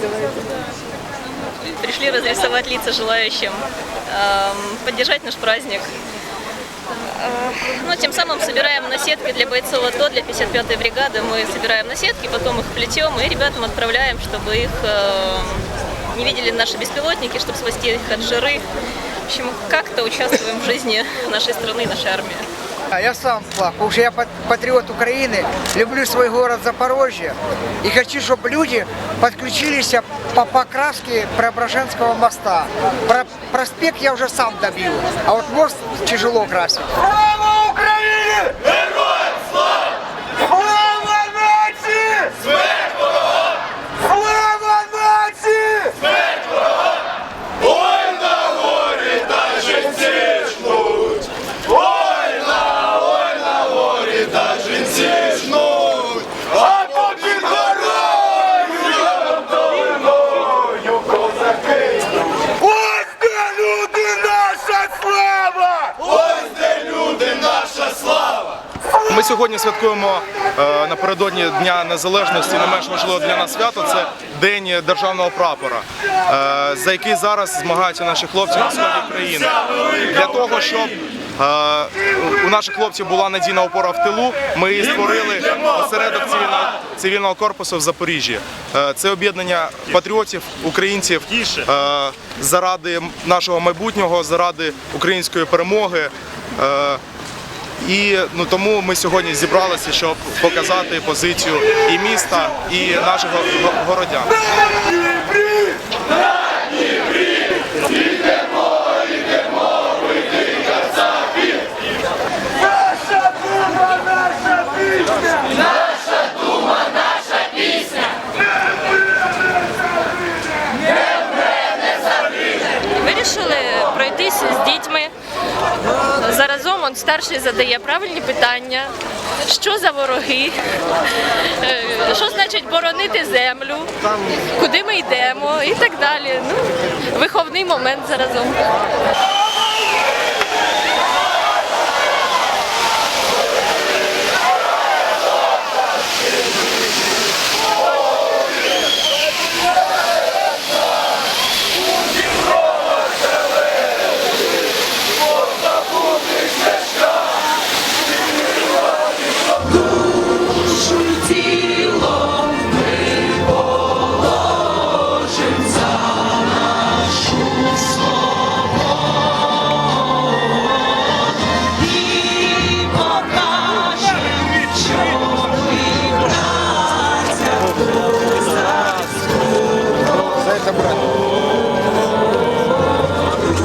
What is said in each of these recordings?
делаете? Пришли разрисовать лица желающим, эм, поддержать наш праздник. Э, ну, тем самым собираем наседки для бойцов АТО, для 55-й бригады. Мы собираем наседки, потом их плетем и ребятам отправляем, чтобы их эм, не видели наши беспилотники, чтобы спасти их от жиры. В общем, как-то участвуем в жизни нашей страны, нашей армии. А Я сам потому что я пат- патриот Украины, люблю свой город Запорожье и хочу, чтобы люди подключились по покраске Преображенского моста. Про проспект я уже сам добил, а вот мост тяжело красить. Слава Україні! Сьогодні святкуємо е, напередодні Дня Незалежності, не менш важливо для нас свято. Це День державного прапора, е, за який зараз змагаються наші хлопці на сході країни. Для того, щоб е, у наших хлопців була надійна опора в тилу, ми і створили осередок цивільного, цивільного корпусу в Запоріжжі. Це об'єднання патріотів, українців заради нашого майбутнього, заради української перемоги. І ну тому ми сьогодні зібралися, щоб показати позицію і міста, і наших го- го- городян. Заразом он старший задає правильні питання. Що за вороги? Е, Що значить боронити землю? Куди ми йдемо і так далі. Ну, виховний момент заразом.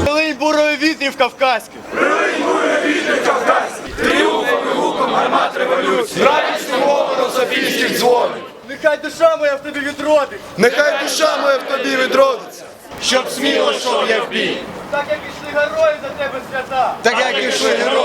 Линь бурої вітрів кавказьких! Линь бурої вітрів кавказьких! Тріумфом і гуком гармат революції! Радісним говором сапільських дзвонів! Нехай душа моя в тобі відродить! Нехай душа моя в тобі відродиться! Щоб сміло йшов я в бій! Так як ішли герої за тебе свята! Так як ішли герої!